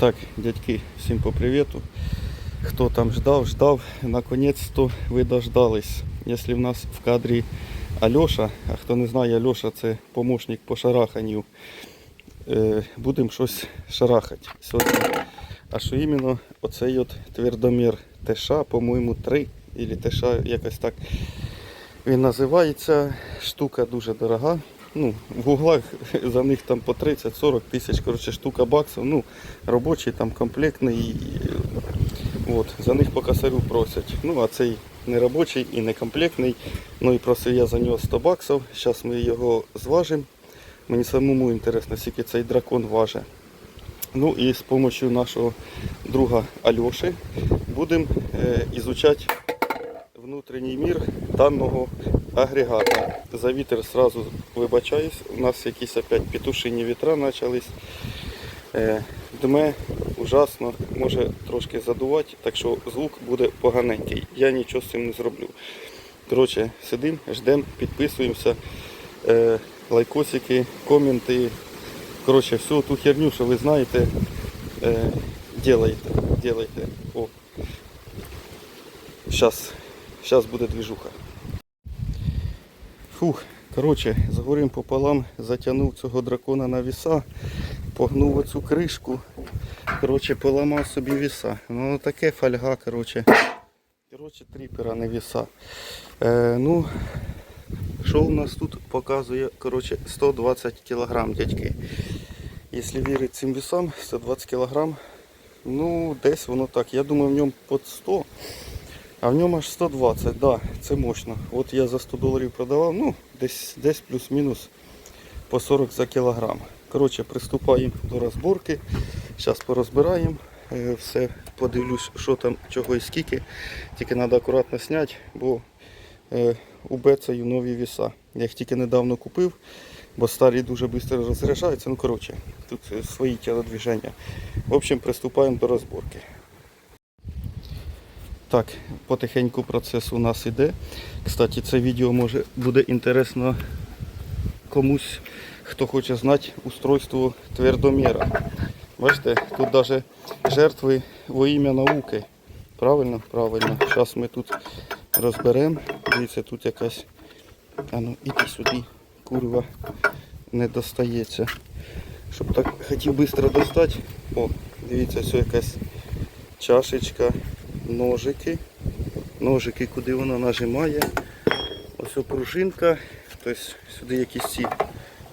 Так, дядьки, всім по привіту. Хто там ждав, ждав. Наконець-то ви дождались. Якщо в нас в кадрі Альоша, а хто не знає, Альоша це помощник по шараханню. Е, будемо щось шарахати сьогодні. А що іменно оцей от твердомір ТШ, по-моєму, 3 або ТШ якось так він називається. Штука дуже дорога. Ну, в углах за них там по 30-40 тисяч, коротше, штука баксів. Ну, робочий там комплектний. От, за них по косарю просять. Ну, а цей не робочий і не комплектний. Ну і просив я за нього 100 баксів. Зараз ми його зважимо. Мені самому інтересно, скільки цей дракон важить. Ну і з допомогою нашого друга Альоші будемо е, ізучати внутрішній мір даного агрегата. За вітер сразу вибачаюсь, у нас якісь опять петушині вітра почались. Е, Дме ужасно, може трошки задувати, так що звук буде поганенький. Я нічого з цим не зроблю. Коротше, сидимо, ждемо, підписуємося, е, лайкосики, коменти. Коротше, всю ту херню, що ви знаєте, е, делайте, делайте. О. Зараз, зараз буде движуха. Фух, коротше, згорім пополам, затягнув цього дракона на віса, погнув оцю кришку. Коротше, поламав собі віса. Ну таке фольга, коротше. Коротше, тріпера не віса. Е, ну, що у нас тут показує, коротше, 120 кг, дядьки. Якщо вірити цим вісам, 120 кг, ну, десь воно так. Я думаю, в ньому під 100. А в ньому аж 120, да, це мощно. От я за 100 доларів продавав, ну, десь, десь плюс-мінус по 40 за кілограм. Коротше, приступаємо до розборки. Зараз порозбираємо. е, Все подивлюсь, що там, чого і скільки. Тільки треба акуратно зняти, бо е, у Бецею нові віса. Я їх тільки недавно купив, бо старі дуже швидко розряджаються. Ну, коротше, тут е, свої тілодвіження. В общем, приступаємо до розборки. Так, потихеньку процес у нас іде. Кстати, це відео може буде інтересно комусь, хто хоче знати устройство твердоміра. Бачите, тут навіть жертви во ім'я науки. Правильно? Правильно. Зараз ми тут розберемо. Дивіться, тут якась. А ну, іди сюди, курва, не достається. Щоб так хотів швидко достати. О, дивіться, все якась чашечка, ножики. Ножики, куди вона нажимає. Ось о пружинка. Тобто сюди якісь ці,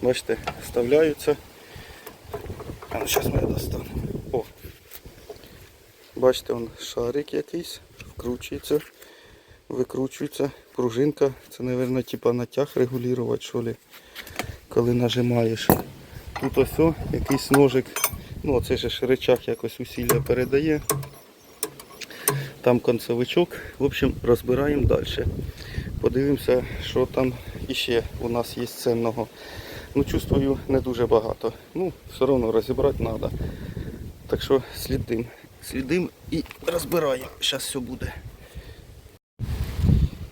бачите, вставляються. А ну зараз ми достанемо. О. Бачите, он шарик якийсь, вкручується, викручується. Пружинка. Це, мабуть, типа натяг регулювати, що ли, коли нажимаєш. Тут ось о, якийсь ножик. Ну, це ж речах якось усилля передає. Там концевичок. В общем, розбираємо далі. Подивимося, що там іще у нас є цінного. Ну, чувствую, не дуже багато. Ну, все одно розібрати треба. Так що слідим. Слідим і розбираємо. Зараз все буде.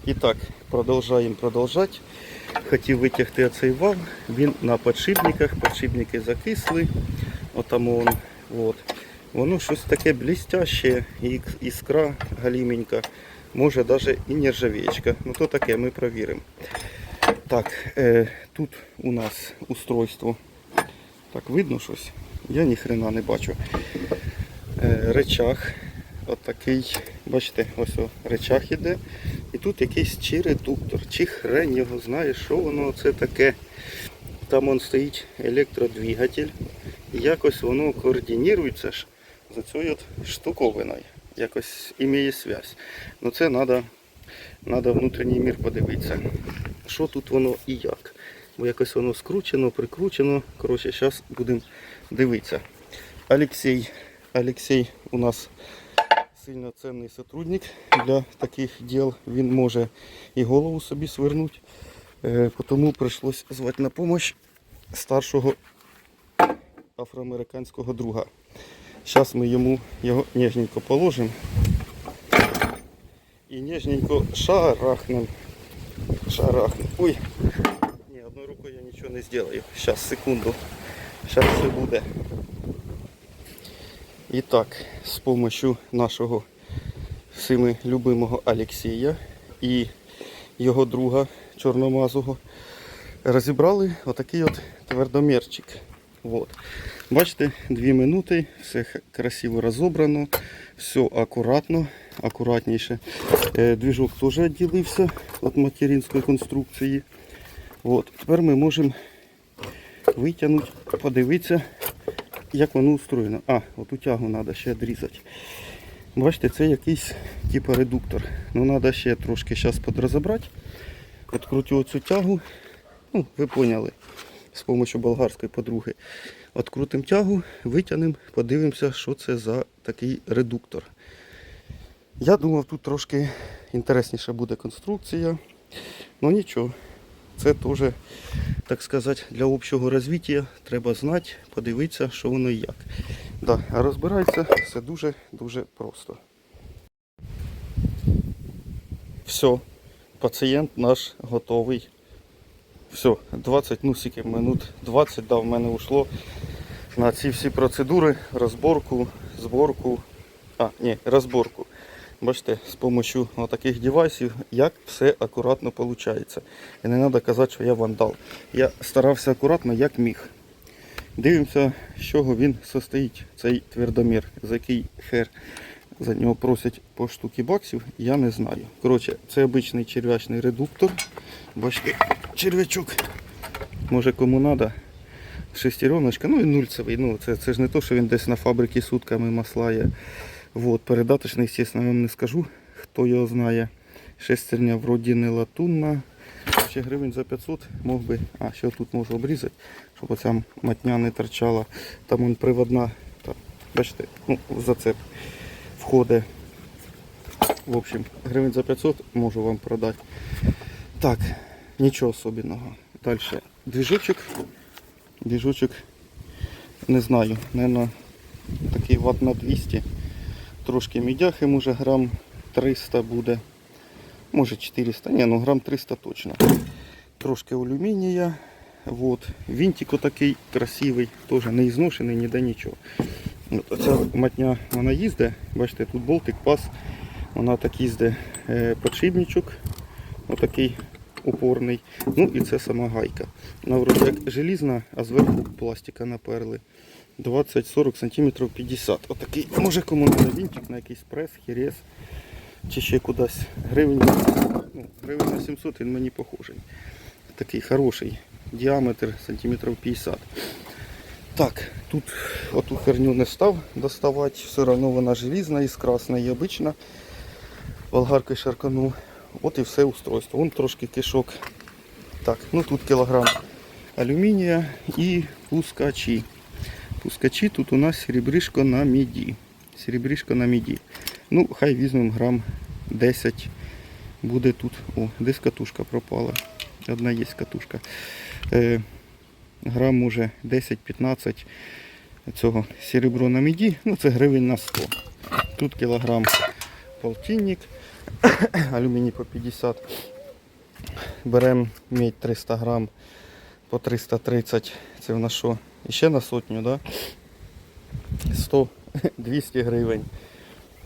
І так, продовжуємо продовжати. Хотів витягти оцей вал. Він на подшипниках. Подшипники закисли. Отам он. От. Воно щось таке блістяще, іскра галіменька. Може навіть і нержавеечка. Ну то таке, ми провіримо. Так, е, тут у нас устройство. Так, видно щось? Я ні хрена не бачу. Е, речах. Отакий, бачите, ось о, речах іде. І тут якийсь чи редуктор, чи хрень його знає, що воно це таке. Там он стоїть електродвигатель. Якось воно координується за цією штуковиною. Якось імеє зв'язь. Ну це треба надо внутрішній мір подивитися. Що тут воно і як. Бо якось воно скручено, прикручено. Коротше, зараз будемо дивитися. Олексій. Олексій у нас сильно цінний сотрудник для таких діл. Він може і голову собі свернути. Е, Тому прийшлось звати на допомогу старшого афроамериканського друга. Зараз ми йому його ніжненько положимо і ніжненько шарахнем. Шарахнем. Ой, ні, одною рукою я нічого не зроблю. Зараз, секунду. Зараз все буде. І так, з допомогою нашого всіми любимого Олексія і його друга чорномазого розібрали отакий от твердомірчик. Вот. Бачите, дві минути, все красиво розібрано, все акуратно, акуратніше. Е, Двіжок теж відділився від материнської конструкції. От. Тепер ми можемо витягнути, подивитися, як воно устроєно. А, от у тягу треба ще відрізати. Бачите, це якийсь типу редуктор. Ну, треба ще трошки зараз подрозібрати. Открутю оцю тягу. Ну, ви поняли. З допомогою болгарської подруги. Открутимо тягу, витягнемо, подивимося, що це за такий редуктор. Я думав, тут трошки інтересніша буде конструкція. Ну нічого. Це теж, так сказати, для общого розвиття треба знати, подивитися, що воно і як. Да, розбирається все дуже-дуже просто. Все, пацієнт наш готовий. Все, 20 ну скільки минут, 20 да, в мене ушло на ці всі процедури, розборку, зборку, а, ні, розборку. Бачите, з допомогою таких девайсів, як все акуратно виходить. І не треба казати, що я вандал. Я старався акуратно, як міг. Дивимося, з чого він состоїть, цей твердомір, за який хер за нього просять по штуки баксів, я не знаю. Коротше, це обичний черв'ячний редуктор. Бачите, черв'ячок. Може кому треба. Шестереночка, ну і нульцевий. Ну, це, це ж не то, що він десь на фабриці сутками маслає. Вот, передаточний, звісно, вам не скажу, хто його знає. Шестерня вроді не латунна. Ще гривень за 500 мог би. А, ще тут можу обрізати, щоб оця матня не торчала. Там он приводна. Та, бачите, ну, зацеп входить. В общем, гривень за 500 можу вам продати. Так, нічого особенного. Далі. Двіжочок. Двіжочок, не знаю, наверное, такий ват на 200. Трошки мідяхи, може грам 300 буде. Може 400, ні, ну грам 300 точно. Трошки алюмінія. Вот. Вінтик отакий красивий, теж не ізношений, ніде нічого. От оця матня вона їздить, бачите, тут болтик, пас, вона так їздить е, подшипничок, отакий упорний. Ну і це сама гайка. Вона вроде як желізна, а зверху пластика наперли. 20-40 см 50 Отакий, може кому не вінтик на якийсь прес, хірес чи ще кудись. Гривень, ну, гривень на 700 він мені похожий. Такий хороший діаметр сантиметрів 50 Так, тут оту херню не став доставати, все одно вона желізна із красна і обична. Болгаркою шарканув. От і все устройство. Вон трошки кишок. Так, ну тут кілограм алюмінія і пускачі. Пускачі тут у нас серебришко на міді. Серебришко на міді. Ну, хай візьмемо грам 10 буде тут. О, десь катушка пропала. Одна є катушка. Е, грам може 10-15 цього серебро на міді. Ну, це гривень на 100. Тут кілограм полтинник, алюміній по 50. Беремо медь 300 грам по 330. Це в нас що? Ще на сотню, да? 100, 200 гривень.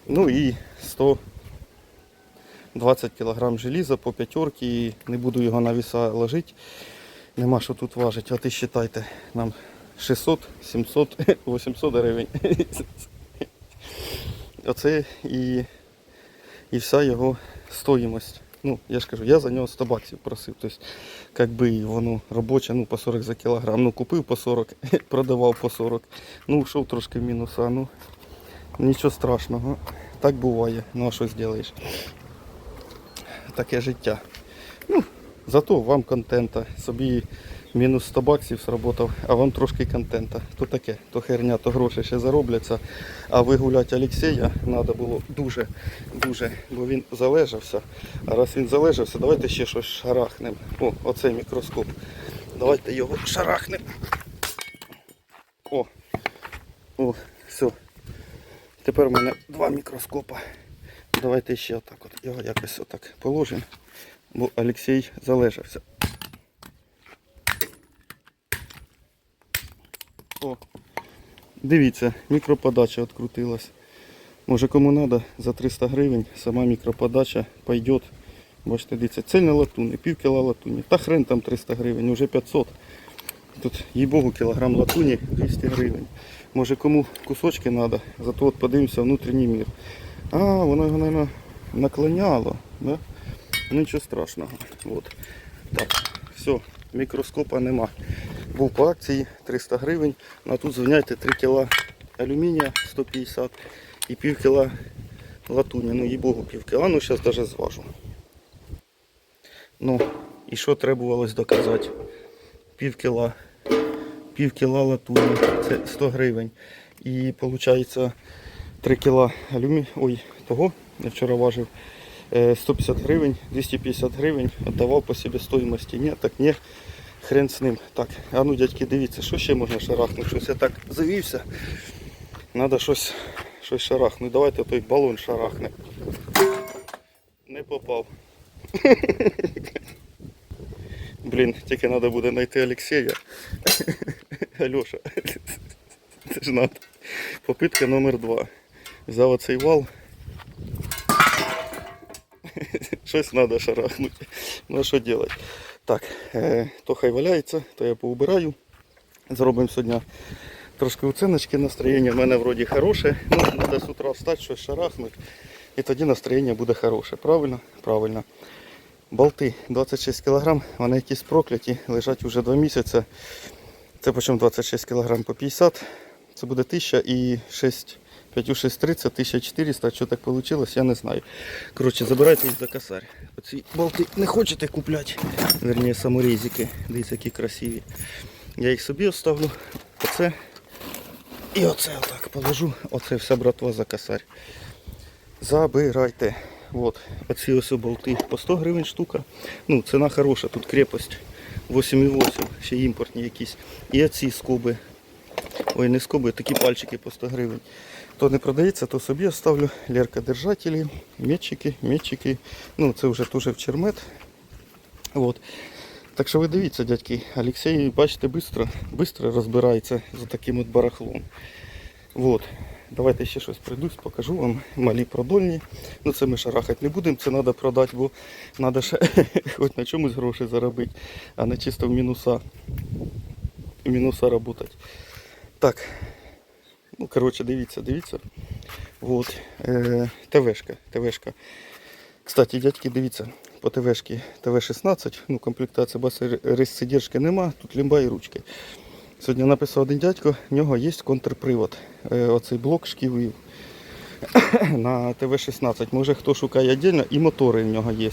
Ну і 120 кг желіза по п'ятерки. І не буду його на віса ложити. Нема що тут важить. А ти вважайте, нам 600, 700, 800 гривень. Оце і, і вся його стоїмость. Ну, я ж кажу, я за нього 100 баксів просив. Тобто, як би воно робоче, ну, по 40 за кілограм. Ну, купив по 40, продавав по 40. Ну, йшов трошки в мінуса. Ну, нічого страшного. Так буває. Ну, а що зробиш? Таке життя. Зато вам контента. Собі мінус 100 баксів сработав, а вам трошки контента. То таке, то херня, то гроші ще заробляться. А вигуляти Олексія треба було дуже, дуже, бо він залежався. А раз він залежався, давайте ще щось шарахнемо. О, оцей мікроскоп. Давайте його шарахнемо. О, о, все. Тепер у мене два мікроскопа. Давайте ще отак от. Його якось отак положимо. Бо Олексій залежався. О, Дивіться, мікроподача відкрутилась. Може кому треба за 300 гривень, сама мікроподача пойдет. Бачите, дивіться, цельна латуни, пів кіла латуні. Та хрен там 300 гривень, вже 500. Тут, їй богу, кілограм латуні 200 гривень. Може кому кусочки треба, зато от подивимося внутрішній мір. А, воно його, мабуть, наклоняло. Да? Нічого страшного. От. Так, все, мікроскопа нема. Був по акції 300 гривень, а тут звиняйте 3 кіла алюмінія 150 і пів кіла латуні. Ну їй богу пів кіла, ну зараз навіть зважу. Ну, і що требувалось доказати? Пів кіла. Пів кіла латуні, це 100 гривень. І виходить 3 кіла алюмі... Ой, того, я вчора важив. Е, 150 гривень, 250 гривень віддавав по себестоїмості. Ні, так ні, хрен з ним. Так, а ну дядьки, дивіться, що ще можна шарахнути? Щось я так завівся. Треба щось, щось шарахнути. Давайте той балон шарахне. Не попав. Блін, тільки треба буде знайти Олексія. Альоша. Це ж надо. Попитка номер два. Взяв оцей вал. Щось треба шарахнути. Ну що робити? Так, е, то хай валяється, то я поубираю. Зробимо сьогодні трошки оціночки. Настроєння в мене вроді хороше. Ну, треба з утра встати, щось шарахнути. І тоді настроєння буде хороше. Правильно? Правильно. Болти 26 кг, вони якісь прокляті, лежать вже 2 місяці. Це почому 26 кг по 50. Це буде 1000 і 6, 5 6 30, 1400. Що так вийшло, я не знаю. Коротше, забирайте їх за косарь. Оці болти не хочете купляти. Верніше саморізики. Дивіться, які красиві. Я їх собі оставлю. Оце. І оце отак положу. Оце вся братва за косарь. Забирайте. Вот. Оці ось болти по 100 гривень штука. Ну, ціна хороша, тут крепость 8,8, ще імпортні якісь. І оці скоби. Ой, не скоби, такі пальчики по 100 гривень. То не продається, то собі оставлю. Лерка держателі, метчики, метчики. Ну, це вже теж в чермет. Вот. Так що ви дивіться, дядьки, Олексій, бачите, швидко, швидко розбирається за таким от барахлом. Вот. Давайте ще щось прийдусь, покажу вам. Малі продольні. Ну це ми шарахати не будемо, це треба продати, бо треба ще хоч на чомусь гроші заробити, а не чисто в мінуса. В мінуса працювати. Так. Ну, коротше, дивіться, дивіться. Вот. Е, ТВшка. ТВшка. Кстати, дядьки, дивіться, по ТВшки ТВ-16, ну, комплектація баси рис нема, тут лімба і ручки. Сьогодні написав один дядько, в нього є контрпривод. Е, оцей блок шківів на ТВ-16. Може хто шукає віддільно, і мотори в нього є.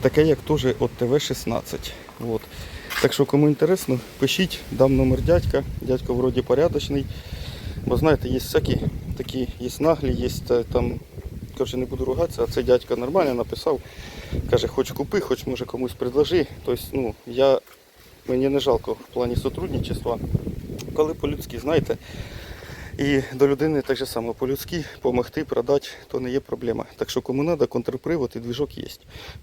Таке як теж от ТВ-16. От. Так що кому інтересно, пишіть, дам номер дядька. Дядько вроді порядочний. Бо знаєте, є всякі такі, є наглі, є е, там, коротше, не буду ругатися, а цей дядько нормально написав. Каже, хоч купи, хоч може комусь предложи. Тобто, ну, я, мені не жалко в плані сотрудничества. Коли по-людськи, знаєте, і до людини так же само по-людськи допомогти, продати, то не є проблема. Так що кому треба, контрпривод і двіжок є.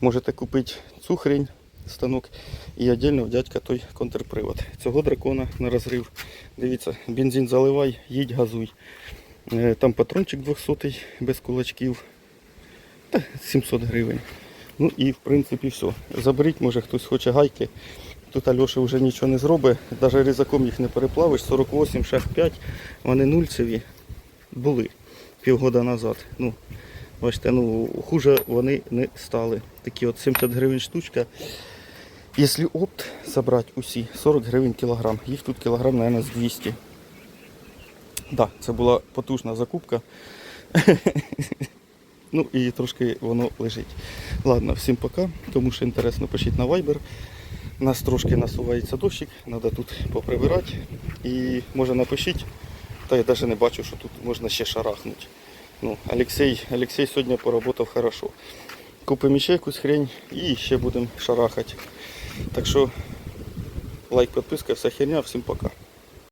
Можете купити цю хрень, станок і віддільно в дядька той контрпривод. Цього дракона на розрив. Дивіться, бензин заливай, їдь, газуй. Е, Там патрончик 200 без кулачків. Та 700 гривень. Ну і в принципі все. Заберіть, може хтось хоче гайки. Тут Альоша вже нічого не зробить, навіть різаком їх не переплавиш. 48 шах 5, вони нульцеві були півгода назад. Ну, бачите, ну хуже вони не стали. Такі от 70 гривень штучка. Якщо опт забрати усі, 40 гривень кілограм. Їх тут кілограм, мабуть, з 200. Так, да, це була потужна закупка. Ну і трошки воно лежить. Ладно, всім пока. Кому що інтересно, пишіть на Viber. У нас трошки насувається дощик, треба тут поприбирати. І може напишіть, та я навіть не бачу, що тут можна ще шарахнути. Ну, Олексій, Олексій сьогодні поработав хорошо. Купимо ще якусь хрень і ще будемо шарахати. Так що лайк, підписка, вся херня, всім пока.